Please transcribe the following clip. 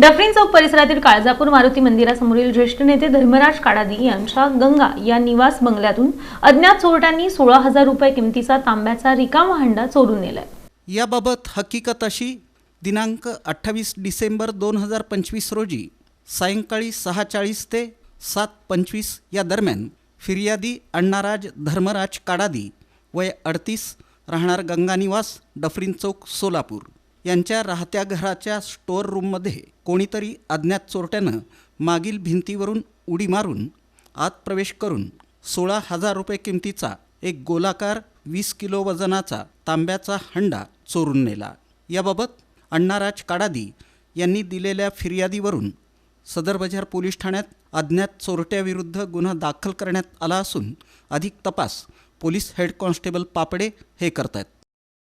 Dufferin चौक परिसरातील काळजापूर मारुती मंदिरासमोरील ज्येष्ठ नेते धर्मराज काडादी यांच्या गंगा या निवास बंगल्यातून अज्ञात चोरट्यांनी सोळा हजार रुपये किमतीचा तांब्याचा रिकामा हंडा चोरून नेलाय. याबाबत हकीकत अशी दिनांक अठ्ठावीस डिसेंबर दोन हजार पंचवीस रोजी सायंकाळी सहा चाळीस ते सात पंचवीस या दरम्यान फिर्यादी अण्णाराज धर्मराज काडादी वय अडतीस राहणार गंगानिवास डफरीन चौक सोलापूर. यांच्या राहत्या घराच्या स्टोअर रूममध्ये कोणीतरी अज्ञात चोरट्यानं मागील भिंतीवरून उडी मारून आत प्रवेश करून सोळा हजार रुपये किमतीचा एक गोलाकार वीस किलो वजनाचा तांब्याचा हंडा चोरून नेला. याबाबत अण्णाराज काडादी यांनी दिलेल्या फिर्यादीवरून सदरबजार पोलीस ठाण्यात अज्ञात चोरट्याविरुद्ध गुन्हा दाखल करण्यात आला असून अधिक तपास पोलीस हेड कॉन्स्टेबल पापडे हे करत आहेत